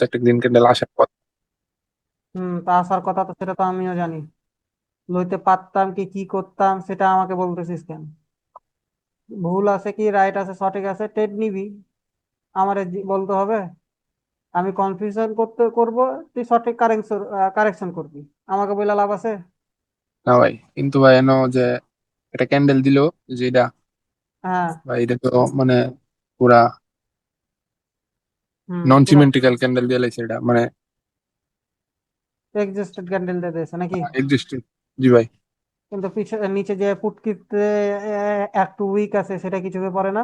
তো একটা green candle আসার কথা হুম তা আসার কথা তো সেটা তো আমিও জানি। লইতে পারতাম কি কি করতাম সেটা আমাকে বলতেছিস কেন? ভুল আছে কি রাইট আছে সঠিক আছে টেট নিবি। আমারে বলতে হবে আমি কনফিউশন করতে করব তুই সঠিক কারেকশন কারেকশন করবি। আমাকে বলে লাভ আছে? না ভাই কিন্তু ভাই এনো যে একটা ক্যান্ডেল দিল যে এটা হ্যাঁ। ভাই এটা তো মানে পুরা নন সিমেন্ট্রিক্যাল ক্যান্ডেল দিয়ে লাইছে এটা মানে এক্সিস্টেড ক্যান্ডেল দিয়ে দিয়েছে নাকি? এক্সিস্টিং জি ভাই। কিন্তু পিছনে নিচে যে পুটকিতে একটু উইক আছে সেটা কিছু পড়ে না?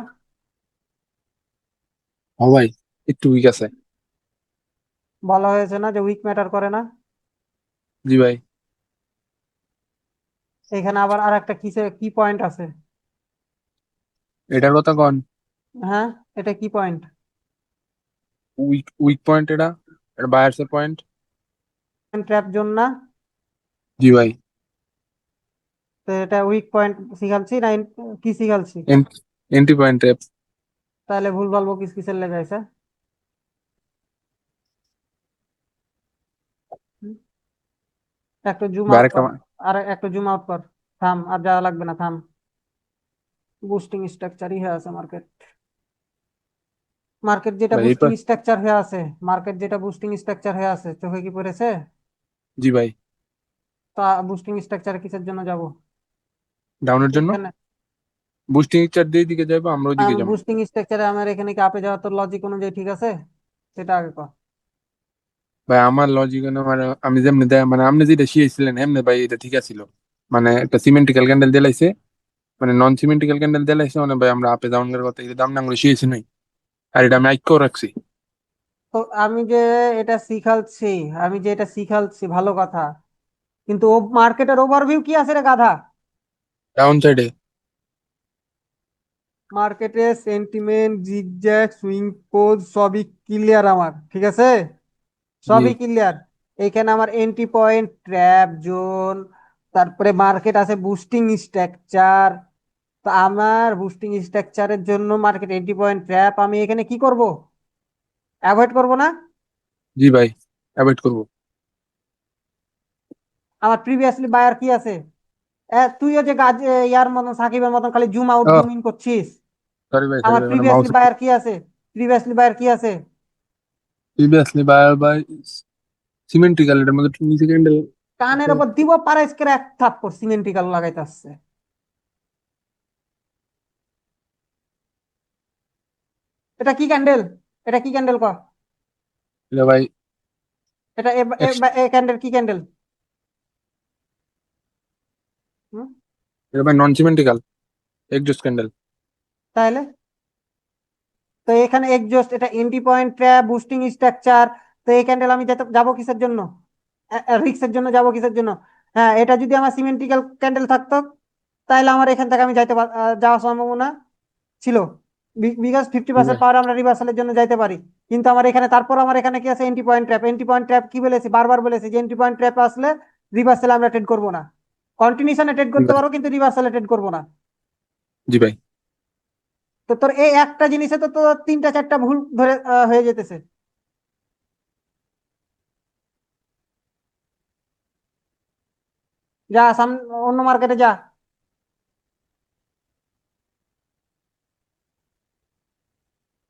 ও ভাই একটু উইক আছে। বলা হয়েছে না যে উইক ম্যাটার করে না? জি ভাই। এখানে আবার আর একটা কিসে কি পয়েন্ট আছে? এটার কথা কন। হ্যাঁ এটা কি পয়েন্ট উইক উইক পয়েন্ট এটা এটা বায়ার্স এর পয়েন্ট ট্র্যাপ জোন না জি ভাই তো এটা উইক পয়েন্ট শিখালছি না এন- কি শিখালছি এন্ট্রি পয়েন্ট ট্র্যাপ তাহলে ভুল বলব কিস কিসের লেগে আছে একটু জুম আউট আরেকটা কর আর একটু জুম আউট কর থাম আর যাওয়া লাগবে না থাম বুস্টিং স্ট্রাকচারই হয়ে আছে মার্কেট মার্কেট যেটা ভাই, এই বুস্টিং স্ট্রাকচার হয়ে আছে মার্কেট যেটা বুস্টিং স্ট্রাকচার হয়ে আছে চোখে কি পড়েছে? জি ভাই। তা বুস্টিং স্ট্রাকচার কিসের জন্য যাব? ডাউনের জন্য? এখানে বুস্টিং চার দিয়ে দিকে যাব আমরা ওইদিকে যাব। বুস্টিং স্ট্রাকচারে আমার এখানে কি আপে যাওয়া তোর লজিক অনুযায়ী ঠিক আছে? সেটা আগে কর। ভাই আমার লজিক মানে আমি যেমনি দেয় মানে আপনি যেটা শিয়েছিলেন এমনি ভাই এটা ঠিক আছিল। মানে একটা সিমেন্টিক্যাল ক্যান্ডেল দিলাইছে মানে নন সিমেন্টিক্যাল ক্যান্ডেল দিলাইছে মানে ভাই আমরা আপে ডাউন কথা এটা দাম না আমরা শিখেছি নাই। আর এটা আমি আইক্য রাখছি। তো আমি যে এটা শিখালছি আমি যে এটা শিখালছি ভালো কথা। কিন্তু ও মার্কেটের ওভারভিউ কি আছে রে গাধা? ডাউন সাইডে মার্কেটে সেন্টিমেন্ট জিগজ্যাগ সুইং পোজ সবই ক্লিয়ার আমার ঠিক আছে? সবই। ক্লিয়ার এখানে আমার এন্ট্রি পয়েন্ট ট্র্যাপ জোন তারপরে মার্কেট আছে বুস্টিং স্ট্রাকচার তো আমার বুস্টিং স্ট্রাকচারের জন্য মার্কেট এন্ট্রি পয়েন্ট ট্র্যাপ আমি এখানে কি করব? অ্যাভয়েড করব না? জি ভাই অ্যাভয়েড করব। আমার প্রিভিয়াসলি বায়ার কি আছে? তুইও যে গাজ ইয়ার মতন সাকিবের মতন খালি জুম আউট। জুম ইন করছিস? সরি ভাই আমার প্রিভিয়াসলি বায়ার কি আছে? প্রিভিয়াসলি বায়ার কি আছে? প্রিভিয়াসলি বাই বাই সিমেন্টিক্যাল এটার মধ্যে নিচে ক্যান্ডেল কানের। ওপর দিব পারাইস করে এক থাপ্পড় সিমেন্টিক্যাল লাগাইতে আসছে। এটা কি ক্যান্ডেল এটা কি ক্যান্ডেল ক এটা ভাই। এটা এ- ক্যান্ডেল কি ক্যান্ডেল এটা ভাই নন সিমেন্টিক্যাল এক্সজস্ট ক্যান্ডেল তাহলে তো এখানে এক্সজস্ট এটা entry point trap boosting structure তো এই ক্যান্ডেল আমি যাব কিসের জন্য? রিক্সের জন্য যাব কিসের জন্য? হ্যাঁ এটা যদি আমার সিমেন্টিক্যাল ক্যান্ডেল থাকতো তাহলে আমার এখান থেকে আমি যাইতে যাওয়ার সম্ভাবনা ছিল। বিকজ ফিফটি পার্সেন্ট পাওয়ার আমরা রিভার্সালের জন্য যাইতে পারি। কিন্তু আমার এখানে তারপর আমার এখানে কি আছে? Entry point trap entry point trap কি বলেছি? বারবার বলেছি যে এন্ট্রি পয়েন্ট ট্র্যাপ আসলে রিভার্সালে আমরা ট্রেড করব না। কন্টিনিউশনে ট্রেড করতে পারো কিন্তু রিভার্সালে ট্রেড করব না। জি ভাই। তো তোর এই একটা জিনিসে তো তোর তিনটা চারটা ভুল ধরে হয়ে যেতেছে। যা সামনে অন্য মার্কেটে যা।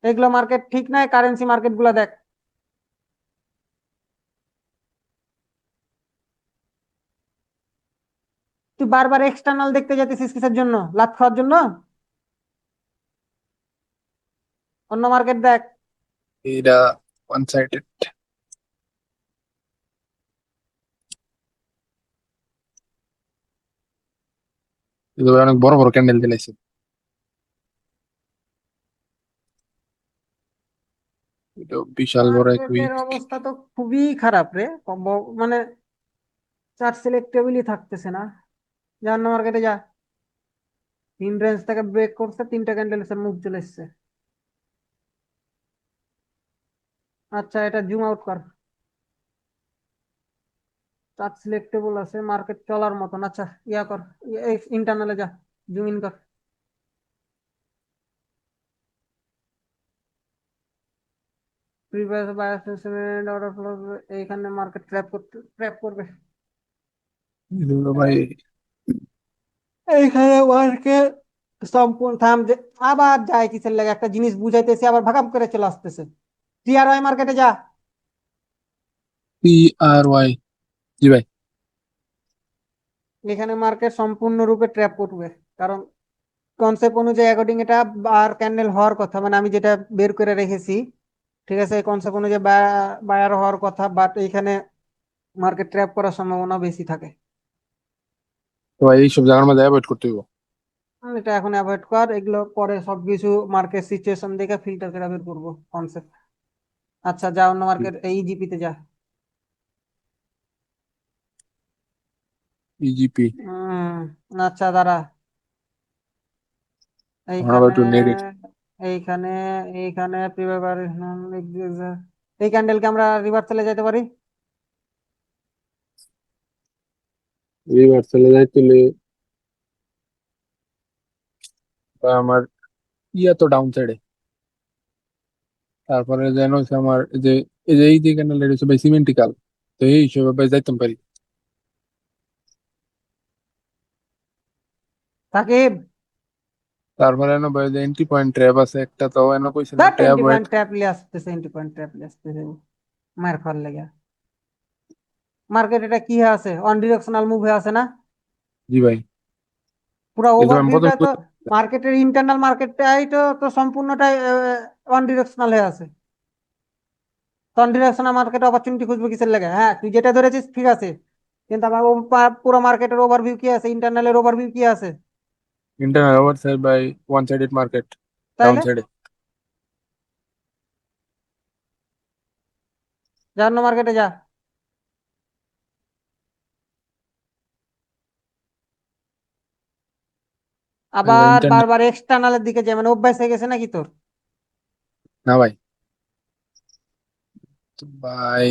এগুলো মার্কেট ঠিক নাই কারেন্সি মার্কেটগুলা দেখ। তুই বারবার এক্সটার্নাল দেখতে যেতেছিস কিসের জন্য? লাভ খাওয়ার জন্য? অন্য মার্কেট দেখ। এটা ওয়ান সাইডেড অনেক বড় বড় ক্যান্ডেল দিলাইছে এটা বিশাল বড় এক উইক অবস্থা তো খুবই খারাপ রে। মানে চার্ট সিলেক্টেবলই থাকতেছে না। অন্য মার্কেটে যা। তিন রেঞ্জ থেকে ব্রেক করছে তিনটা ক্যান্ডেলসের মুখ চলে এসছে। আচ্ছা এটা জুম আউট কর। চার্ট সিলেক্টেবল আছে মার্কেট চলার মতন। আচ্ছা ইয়া কর ইন্টারনালে যা জুম ইন কর। প্রিভিয়াস বায়াস অর্ডার ফ্লো এইখানে মার্কেট ট্র্যাপ করতে ট্র্যাপ করবে ভাই এইখানে মার্কেট সম্পূর্ণ থাম যে আবার যায় কিসের লাগে একটা জিনিস বুঝাইতেছে আবার ভাগাম করে চলে আসতেছে। টিআরওয়াই মার্কেটে যা। পি আর ওয়াই জি ভাই। এখানে মার্কেট সম্পূর্ণরূপে ট্র্যাপ করবে। কারণ কনসেপ্ট অনুযায়ী অ্যাকর্ডিং এটা বার ক্যান্ডেল হওয়ার কথা মানে আমি যেটা বের করে রেখেছি ঠিক আছে কনসেপ্ট অনুযায়ী বায়ার হওয়ার কথা বাট এইখানে মার্কেট ট্র্যাপ করার সম্ভাবনা বেশি থাকে। তো জায়গার মধ্যে অ্যাভয়েড করতে হইব? এটা এখন অ্যাভয়েড কর এগুলো পরে সবকিছু মার্কেট সিচুয়েশন দেখে ফিল্টার করে বের করব কনসেপ্ট আচ্ছা যা অন্য মার্কেট এই জিপিতে যা। ইজিপি আচ্ছা দাঁড়া। নেগেটিভ এইখানে এইখানে এই ক্যান্ডেলকে আমরা রিভার্সালে পারি? রিভার চলে যায় তুলে বা আমার ইয়া তো ডাউন সাইডে তারপরে যেন আমার এই যে এই যে এই যে ক্যান্ডেল এটা হচ্ছে ভাই সিমেন্টিক্যাল তো এই হিসেবে ভাই যাইতাম পারি। সাকিব! তারপরে এনে ভাই যে এন্ট্রি পয়েন্ট ট্র্যাপ আছে একটা তো এনে কইছে না ট্র্যাপ পয়েন্ট ট্র্যাপ লিয়ে আসতেছে এন্টি পয়েন্ট ট্র্যাপ লিয়ে আসতেছে। মার খাওয়ার লেগে। মার্কেট এটা কি আছে? অন ডিরেকশনাল মুভ হয়ে আছে না? জি ভাই। পুরো ওভারভিউটা তো মার্কেটের ইন্টারনাল মার্কেটটাই তো তো সম্পূর্ণটাই ওয়ান ডিরেকশনাল হয়ে আছে। অন ডিরেকশনাল মার্কেট অপরচুনিটি খুঁজবে কিসের লাগে? হ্যাঁ তুই যেটা ধরেছিস ঠিক আছে। কিন্তু আমার পুরো মার্কেটের ওভারভিউ কি আছে? ইন্টারনালের ওভারভিউ কি আছে? internal hours are by one-sided market, তাই না downside. যা অন্য মার্কেটে যা আবার internet- বারবার এক্সটার্নালের দিকে যায় মানে অভ্যাস হয়ে গেছে নাকি তোর না ভাই, by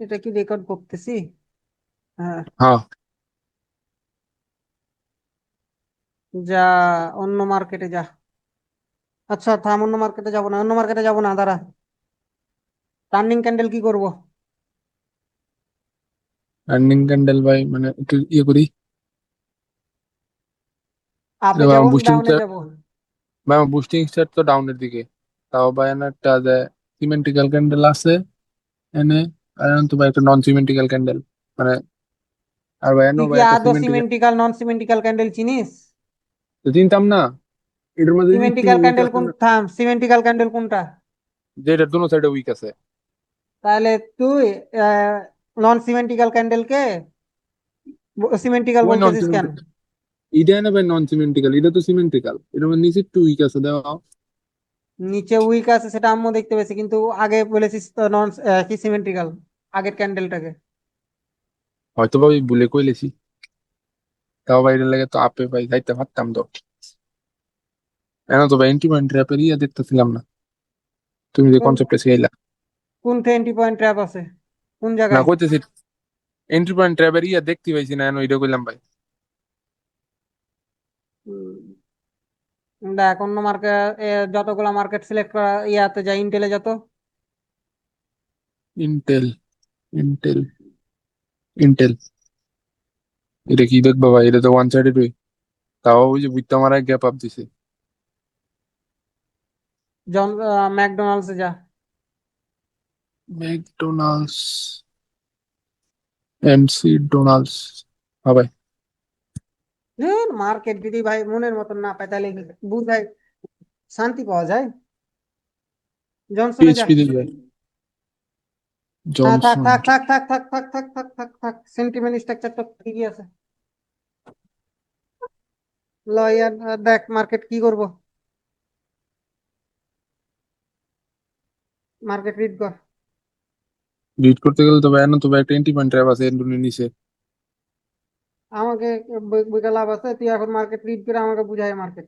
এটা কি রেকর্ড করতেছি? হ্যাঁ হ্যাঁ। যা অন্য মার্কেটে যা। আচ্ছা থাম অন্য মার্কেটে যাব না অন্য মার্কেটে যাব না দাঁড়া। টার্নিং ক্যান্ডেল কি করব? রানিং ক্যান্ডেল ভাই মানে একটু ইয়ে করি। আপে যাব বুস্টিং ডাউনে যাব? ভাই বুস্টিং স্টার তো ডাউনের দিকে। তাও ভাই এনে একটা যে সিমেন্টিক্যাল ক্যান্ডেল আছে এনে আর এনে তো ভাই একটা নন সিমেন্টিক্যাল ক্যান্ডেল মানে আর ভাই এনে তুই ভাই কি একটা আদৌ সিমেন্টিক্যাল সিমেন্টিক্যাল নন সিমেন্টিক্যাল ক্যান্ডেল চিনিস তো চিনতাম না? এটার মধ্যে যদি একটু সিমেন্টিক্যাল উইক ক্যান্ডেল আছে কোন না, থাম সিমেন্টিক্যাল ক্যান্ডেল কোনটা? যেটার দুনো সাইডে উইক আছে। তাহলে তুই নন সিমেন্টিক্যাল ক্যান্ডেলকে সিমেন্টিক্যাল ওই নন বলতেছিস কেন? সিমেন্টিক্যাল এটা না ভাই নন সিমেন্টিক্যাল এটা তো সিমেন্টিক্যাল এটার মধ্যে নিচে একটু উইক আছে দেওয়া নিচে উইক আছে সেটা আমিও দেখতে পেয়েছি কিন্তু আগে বলেছিস তো নন কি সিমেন্টিক্যাল আগের ক্যান্ডেলটাকে হয়তো ভাই ভুলে কইলেছি। তাও এটার লাগে তো আপে ভাই যাইতে পারতাম তো। এখন তো ভাই এন্ট্রি পয়েন্ট ট্র্যাপের ইয়ে দেখতেছিলাম না। তুমি যে কোন কনসেপ্টে শিখাইলা। কোন টোয়েন্টি পয়েন্ট ট্র্যাপ আছে? কোন না জায়গায়? কইতেছি এন্ট্রি পয়েন্ট ট্র্যাপের ইয়ে দেখতে পাইছি না এখন ওইটা কইলাম ভাই। দেখ অন্য মার্কেট যতগুলো মার্কেট সিলেক্ট করা ইয়াতে যায় ইন্টেলে যত। ইন্টেল ইন্টেল ইন্টেল এটা কি দেখবা ভাই? এটা তো ওয়ান সাইডেড ওই তাও ওই যে বুঝতে আমার গ্যাপ আপ দিছে। জন ম্যাকডোনাল্ডসে যা। ম্যাকডোনাল্ডস এমসি ডোনাল্ডস হ্যাঁ মার্কেট যদি ভাই মনের মতন না পায় তাহলে বুঝায় শান্তি পাওয়া যায়? জনসনে থাক থাক থাক থাক থাক থাক থাক থাক থাক থাক সেন্টিমেন্ট স্ট্রাকচারটা ঠিকই আছে। লয়ার দেখ মার্কেট কি করব? মার্কেট রিড কর। রিড করতে গেলে তো ভাই এখন তো ভাই একটা এন্ট্রি পয়েন্ট ট্র্যাপ আছে এন্টুনের নিচে আমাকে বই- বইটা লাভ আছে তুই এখন মার্কেট রিড করে আমাকে বুঝাই মার্কেট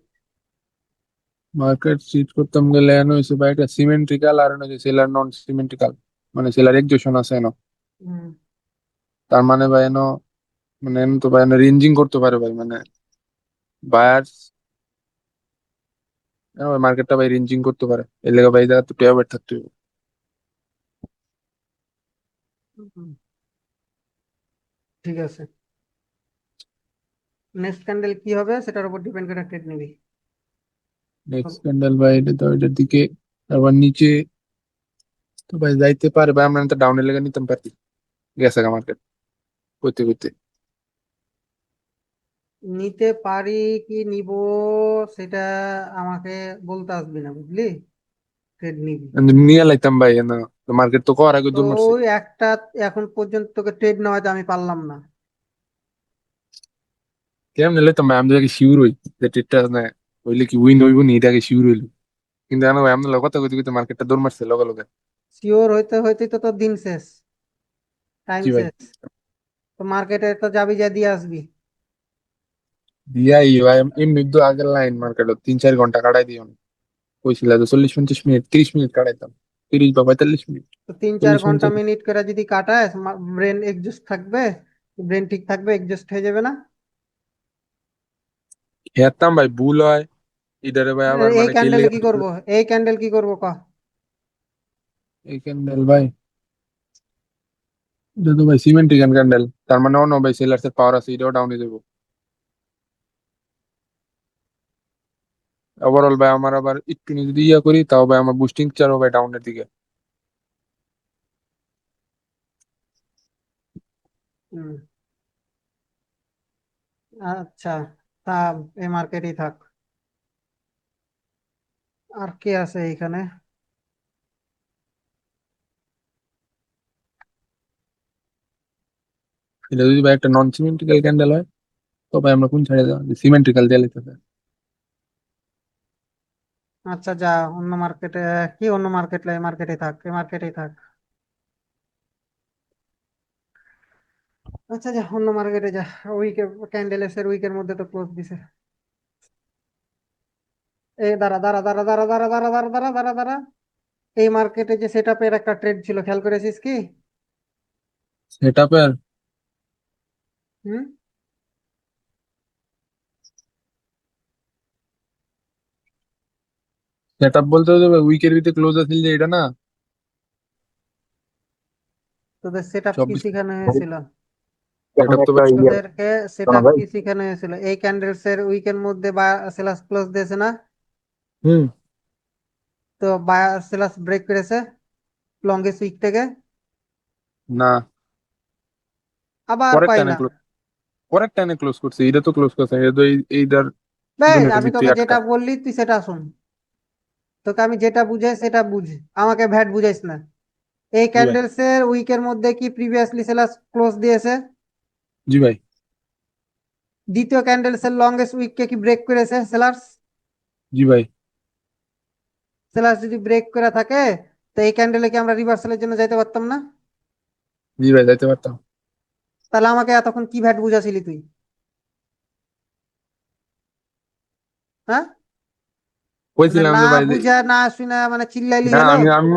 মার্কেট রিড করতাম গেলে এখন হয়েছে ভাই একটা সিমেন্ট্রিক্যাল আর হচ্ছে সেলার নন সিমেন্ট্রিক্যাল মানে সেলার একজোশন আছে এনো। তার মানে ভাই এনো মানে এনো তো ভাই এনো রেঞ্জিং করতে পারে ভাই মানে বায়ার্স মার্কেটটা ভাই রেঞ্জিং করতে পারে। এর লেগে ভাই জায়গা তো টেয়ার থাকতে হবে। ঠিক আছে। নেক্সট ক্যান্ডেল কি হবে সেটার উপর ডিপেন্ড করে ট্রেড নিবি। নেক্সট ক্যান্ডেল ভাই এটা তো এটার দিকে আবার নিচে তো ভাই যাইতে পারে ভাই আমরা তো ডাউনের লেগে নিতাম পারি গেছে গা মার্কেট করতে করতে নিতে পারি কি নিব সেটা আমাকে বলতে আসবি না বুঝলি? ট্রেড নিবি। নিয়ে লাইতাম ভাই না মার্কেট তো কর আগে তো দূর মারছে। ওই একটা এখন পর্যন্ত তোকে ট্রেড নেওয়াতে আমি পারলাম না। কেমন লাইতাম ভাই আমি তো শিওর হই যে ট্রেডটা না হইলে কি উইন হইব নি এটা আগে শিওর হইল। কিন্তু এখন ভাই আমরা কথা কইতে কইতে মার্কেটটা দৌড় মারছে লগে লগে। শিওর হইতে হইতে তো তোর দিন শেষ। টাইম জি ভাই। শেষ। তো মার্কেটে তো যাবি যা দিয়ে আসবি। দিয়াই ভাই এমনি তো আগের লাইন মার্কেট তিন চার ঘণ্টা কাটাই দিও কইছিল যে চল্লিশ পঞ্চাশ মিনিট তিরিশ মিনিট কাটাইতাম। তিরিশ বা পঁয়তাল্লিশ মিনিট। তো তিন চার চল্লিশ ঘণ্টা মিনিট। মিনিট করে যদি কাটাস ব্রেন এক্সজস্ট থাকবে ব্রেন ঠিক থাকবে এক্সজস্ট হয়ে যাবে না? হেতাম ভাই ভুল হয়। ইদারে ভাই আবার এই মানে ক্যান্ডেল খেলে কি করব? এই ক্যান্ডেল কি করব? ক। এই ক্যান্ডেল ভাই এটা তো ভাই সিমেন্টিক্যান ক্যান্ডেল তার মানে অন্য ভাই সেলার্স এর পাওয়ার আছে এটাও ডাউনে যাব। ওভারঅল ভাই আমার আবার একটু যদি ইয়া করি তাও ভাই আমার বুস্টিং চারও ভাই ডাউনের দিকে। হুম। আচ্ছা। থাক এই মার্কেটেই থাক। আর কে আছে এখানে এটা যদি ভাই একটা নন সিমেন্টিক্যাল ক্যান্ডেল হয় তো ভাই আমরা কোন ছাড়ে যাব সিমেন্টিক্যাল দিয়ে হবে আচ্ছা যা অন্য মার্কেটে কি অন্য মার্কেট এই মার্কেটেই থাক এই মার্কেটেই থাক। আচ্ছা যা অন্য মার্কেটে যা উইকে ক্যান্ডেল এসের উইকের মধ্যে তো ক্লোজ দিছে। এই দাঁড়া দাঁড়া দাঁড়া দাঁড়া দাঁড়া দাঁড়া দাঁড়া দাঁড়া দাঁড়া দাঁড়া। এই মার্কেটে যে সেটআপের একটা ট্রেড ছিল খেয়াল করেছিস কি? সেটআপের হুম? সেটআপ বলতে হবে উইকের ভিতরে ক্লোজ আছে যে এটা না? তোদের সেটআপ কি চব্বিশ শিখানো হয়েছিল? সেটআপ তো ভাই তোদেরকে সেটআপ কি শিখানো হয়েছিল এই ক্যান্ডেলস এর উইকের মধ্যে বা সেলাস ক্লোজ দিয়েছে না হুম তো বায়ার সেলাস ব্রেক করেছে লংগেস্ট উইক থেকে না আবার পরের পাই টানে না ক্লোজ পরের টানে ক্লোজ করছে এটা তো ক্লোজ করছে এটা তো এই এইটার বেশ দুনিয়াটা আমি তোকে। যেটা বললি তুই সেটা শোন তোকে আমি যেটা বুঝাই সেটা বুঝ আমাকে ভ্যাট বুঝাইস না এই ক্যান্ডেলস এর উইকের মধ্যে কি প্রিভিয়াসলি সেলাস ক্লোজ দিয়েছে জি ভাই। দ্বিতীয় ক্যান্ডেলস এর লংগেস্ট উইক কে কি ব্রেক করেছে সেলার্স জি ভাই। সেলার্স যদি ব্রেক করে থাকে তো এই ক্যান্ডেলে কি আমরা রিভার্সালের জন্য যাইতে পারতাম না? জি ভাই যাইতে পারতাম। তাহলে আমাকে এতক্ষণ কি ভ্যাট বুঝাছিলি তুই? হ্যাঁ? কইছিলাম না যে ভাই বুঝা না শুনা মানে চিল্লাইলি না আমি আমি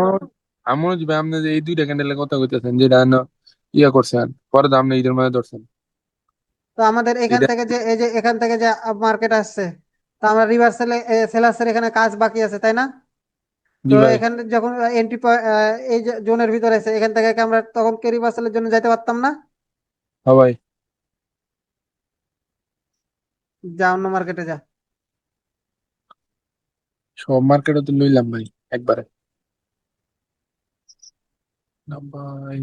আমি মনে হচ্ছে ভাই আপনি যে এই দুইটা ক্যান্ডেলের কথা কইতেছেন যেটা ইয়া করছেন পরে তো আপনি ঈদের মধ্যে ধরছেন। তো আমাদের এখান থেকে যে এই যে এখান থেকে যে মার্কেট আসছে তো আমরা রিভার্সালে সেলার্সের এখানে কাজ বাকি আছে তাই না? তো এখানে যখন এন্ট্রি এই যে জোনের ভিতরে আছে এখান থেকে আমরা তখন কে রিভার্সালের জন্য যাইতে পারতাম না? হ্যাঁ ভাই। যা অন্য মার্কেটে যা। সব মার্কেটে তো লইলাম ভাই একবারে। না ভাই।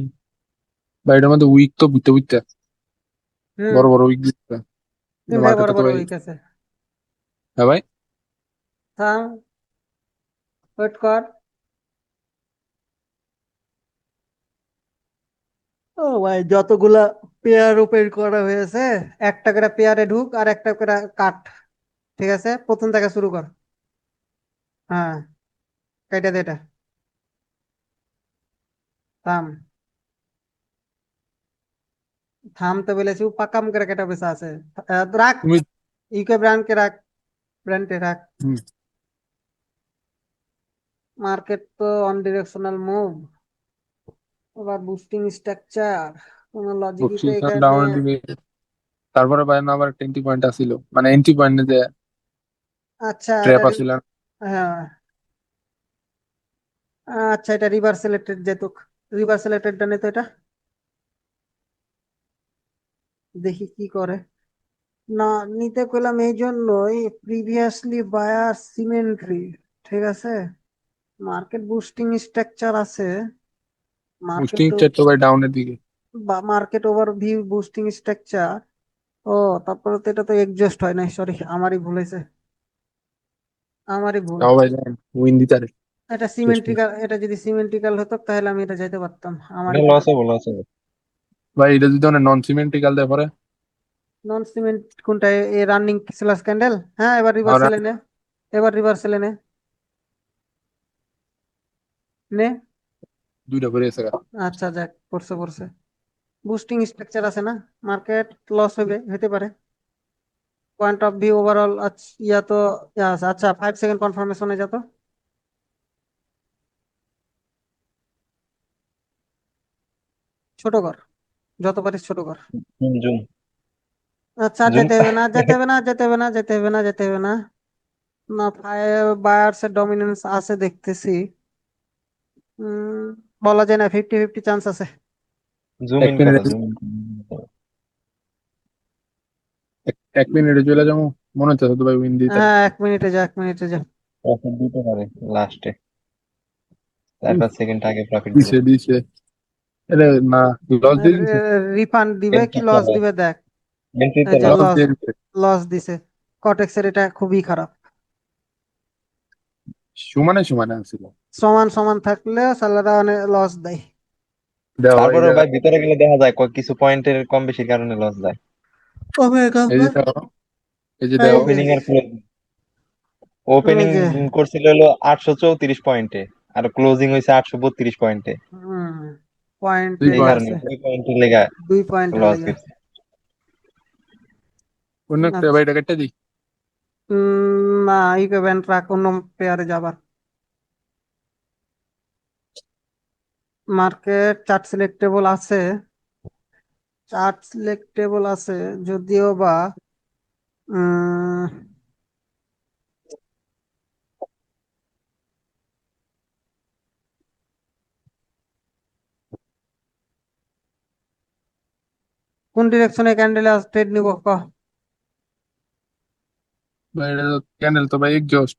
ভাই এটার মধ্যে উইক তো বুঝতে বুঝতে। বড় বড় উইক দিচ্ছে। হুম, মার্কেটে বড় তো বড় ভাই উইক আছে। হ্যাঁ ভাই? থাম। ওয়েট কর। ও ভাই যতগুলা পেয়ার ওপেন করা হয়েছে একটা করে পেয়ারে ঢুক আর একটা করে কাট। ঠিক আছে? প্রথম থেকে শুরু কর। হ্যাঁ কেটে দে এটা। থাম। থামতে বলেছি ও পাকাম করে কেটে বসে আছে রাখ ইউকে ব্র্যান্ডকে রাখ ব্র্যান্ডে রাখ মার্কেট তো অন ডিরেকশনাল মুভ আবার বুস্টিং স্ট্রাকচার কোনো লজিকই তো এখানে তারপরে না আবার টোয়েন্টি পয়েন্ট আসছিল মানে এন্ট্রি পয়েন্ট যে আচ্ছা ট্র্যাপ এটা আসছিল হ্যাঁ। আচ্ছা এটা রিভার সিলেক্টেড যেহেতু রিভার সিলেক্টেড ডানে তো এটা। দেখি কি করে। না নিতে কইলাম এই জন্যই প্রিভিয়াসলি বায়ার সিমেন্ট্রি ঠিক আছে? মার্কেট বুস্টিং স্ট্রাকচার আছে। মার্কেট বুস্টিং তো ভাই ডাউনের দিকে। মার্কেট ওভারভিউ বুস্টিং স্ট্রাকচার ও তারপরে তো এটা তো এক্সজস্ট হয় নাই সরি আমারই ভুল হয়েছে। আমারই ভুল। তাও ভাই উইন দিতে এটা সিমেন্ট্রিক্যাল এটা যদি সিমেন্ট্রিক্যাল হতো তাহলে আমি এটা যাইতে পারতাম। আমারই এটা লস হবে লস হবে ভাই এটা যদি মানে নন সিমেন্টিক্যাল দেয় পরে? নন সিমেন্ট কোনটা? এ রানিং স্ল্যাশ ক্যান্ডেল হ্যাঁ এবার রিভার্সাল এনে এবার রিভার্সাল এনে নে। দুইটা করে এসে আচ্ছা যাক পড়ছে পড়ছে। বুস্টিং স্ট্রাকচার আছে না? মার্কেট লস হবে হতে পারে। Point of view overall yeah তো আচ্ছা ফাইভ সেকেন্ড কনফার্মেশনে যা তো। ছোট কর যত পারিস ছোট কর। জুম আচ্ছা আর যেতে হবে না যেতে হবে না যেতে হবে না যেতে হবে না যেতে হবে না। না বায়ার্স এর ডমিনেন্স আছে দেখতেছি। উম, বলা যায় না ফিফটি ফিফটি চান্স আছে। জুম এক ইন করো এক মিনিটে চলে যাব মনে হচ্ছে তো ভাই উইন দিতে। হ্যাঁ এক মিনিটে যা এক মিনিটে যা। প্রফিট দিতে পারে লাস্টে চার পাঁচ সেকেন্ড আগে প্রফিট দিছে দিছে। এটা না লস দিয়ে দিছে রিফান্ড দিবে কি লস দিবে দেখ। এন্ট্রিতে এই যে লস দিয়ে দিছে লস দিছে। কটেক্সের এটা খুবই খারাপ। সমানে সমানে আসছিল। সমান সমান থাকলে সালারা অনেক লস দেয়। তারপরে ভাই ভিতরে গেলে দেখা যায় কিছু পয়েন্টের কম বেশির কারণে লস যায় এই যে এই যে ওপেনিং আর ক্লোজিং ওপেনিং। করছিল হলো আটশো চৌত্রিশ পয়েন্টে আর ক্লোজিং হয়েছে আটশো বত্রিশ পয়েন্টে পয়েন্ট দুই অন্য আচ্ছা। কেটে দিই। না অন্য পেয়ারে যাবার। মার্কেট চার্ট সিলেক্টেবল আছে। চার্ট সিলেক্টেবল আছে যদিও বা কোন ডিরেকশনে ক্যান্ডেল ট্রেড নিব ক? ভাই ক্যান্ডেল তো ভাই এক্সজস্ট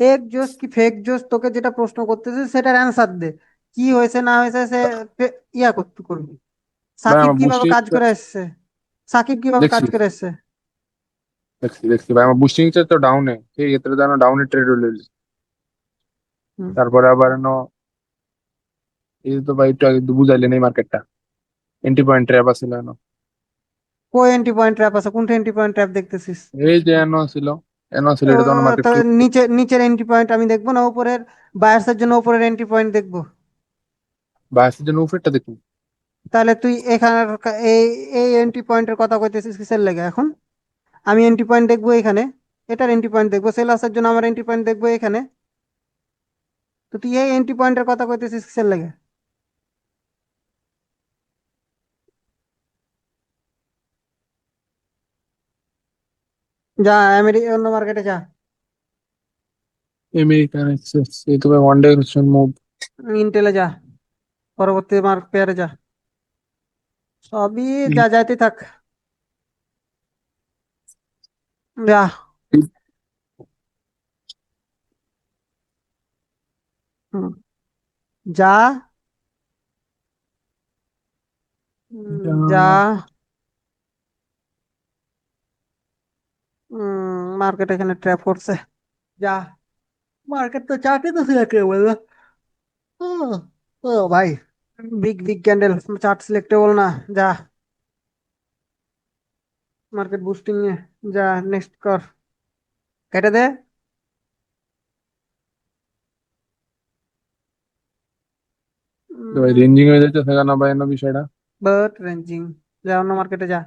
ফেক জোস কি ফেক জোস তোকে যেটা প্রশ্ন করতেছে সেটার অ্যান্সার দে। কি হয়েছে না হয়েছে সে ইয়া করতে করবি। সাকিব কীভাবে কাজ করে এসছে সাকিব কীভাবে কাজ করে এসছে দেখছি দেখছি। ভাই আমার বুস্টিং চার্জ তো ডাউনে সেই ক্ষেত্রে তো ডাউনে ট্রেড হলে। তারপরে আবার ন এই তো ভাই একটু আগে বুঝাইলেন এই মার্কেটটা এন্ট্রি পয়েন্ট ট্র্যাপ কই এন্ট্রি পয়েন্ট ট্র্যাপ আছে? কোনটা এন্ট্রি পয়েন্ট ট্র্যাপ দেখতেছিস? এই যে এনো ছিল। এনো ছিল এটা তো মার্কেট নিচে নিচের এন্ট্রি পয়েন্ট আমি দেখব না? উপরের বায়ার্সের জন্য উপরের এন্ট্রি পয়েন্ট দেখব জন্য উপরেরটা তাহলে তুই এখানে এই এই এন্ট্রি পয়েন্টের কথা কইতেছিস কিসের লেগে এখন? আমি এন্ট্রি পয়েন্ট দেখব এখানে। এটার এন্ট্রি পয়েন্ট দেখব। সেলাসের জন্য আমার এন্ট্রি পয়েন্ট দেখব এখানে। তো তুই এই এন্ট্রি পয়েন্টের কথা কইতেছিস কিসের লেগে? যা আমেরিকা অন্য মার্কেটে যা। আমেরিকান এক্সেস এই তো ওয়ান ডাইরেকশন মুভ ইন্টেলে যা পরবর্তী মার্ক পেয়ারে যা। সবই যা যাইতে থাক। যা। হুম। যা। যা। মার্কেট এখানে ট্র্যাপ করছে। যা মার্কেট তো চাটে তো সিলেক্ট বলল ও ভাই big big candle chart selectable না যা। মার্কেট বুস্টিং এ যা নেক্সট কর কেটে দে। রেঞ্জিং হয়ে যাচ্ছে সেখানে ভাই এনো বিষয়টা। বাট রেঞ্জিং যা অন্য মার্কেটে যা।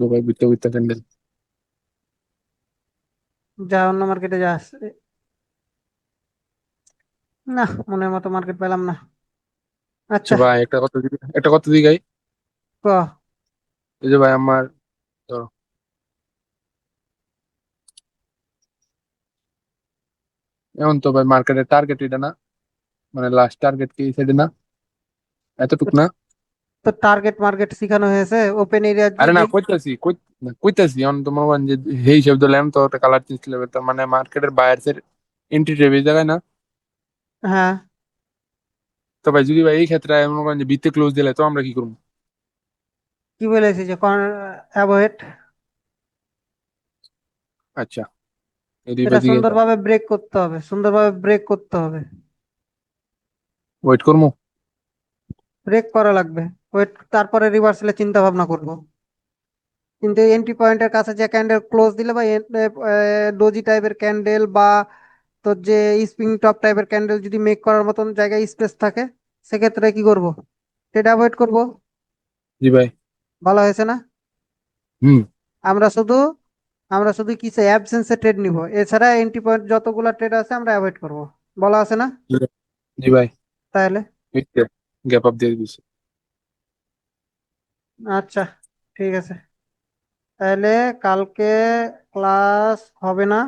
তো ভাই বুঝতে বুঝতে ক্যান্ডেল যা অন্য মার্কেটে যা না মনের মতো মার্কেট পেলাম না। আচ্ছা। ভাই একটা কত দিকে একটা কত দিকে ক? এই যে ভাই আমার ধরো। এখন তো ভাই মার্কেটের টার্গেট এটা না। মানে লাস্ট টার্গেট কি সাইডে না? এতটুক না? তো টার্গেট মার্কেট শিখানো হয়েছে ওপেন এরিয়া আরে না কইতাছি কইতাছি এখন তো মনে যে সেই হিসাব দিলাম তো একটা কালার চেঞ্জ লেবে তার মানে মার্কেটের বায়ার্স এর এন্ট্রি টেবিল জায়গায় না? হ্যাঁ। তো ভাই যদি ভাই এই ক্ষেত্রে মনে করেন যে বিতে ক্লোজ দিলে তো আমরা কি করব? কি বলেছি যে অ্যাভয়েড আচ্ছা। এটা সুন্দরভাবে ব্রেক করতে হবে সুন্দরভাবে ব্রেক করতে হবে। ওয়েট করব? ব্রেক করা লাগবে। ওয়েট তারপরে রিভার্সালে চিন্তা ভাবনা করব। কিন্তু এন্ট্রি পয়েন্টের কাছে যে ক্যান্ডেল ক্লোজ দিলে বা ডোজি টাইপের ক্যান্ডেল বা তোর যে স্প্রিং টপ টাইপের ক্যান্ডেল যদি মেক করার মতন জায়গায় স্পেস থাকে সেক্ষেত্রে কি করব? সেটা অ্যাভয়েড করব? জি ভাই। ভালো হয়েছে না? হুম। আমরা শুধু আমরা শুধু কিসে অ্যাবসেন্সে ট্রেড নিব। এছাড়া এন্ট্রি পয়েন্ট যতগুলো ট্রেড আছে আমরা অ্যাভয়েড করব। বলা আছে না? জি ভাই। তাহলে? গ্যাপ আপ দিয়ে দিছি। আচ্ছা ঠিক আছে। তাহলে কালকে ক্লাস হবে না?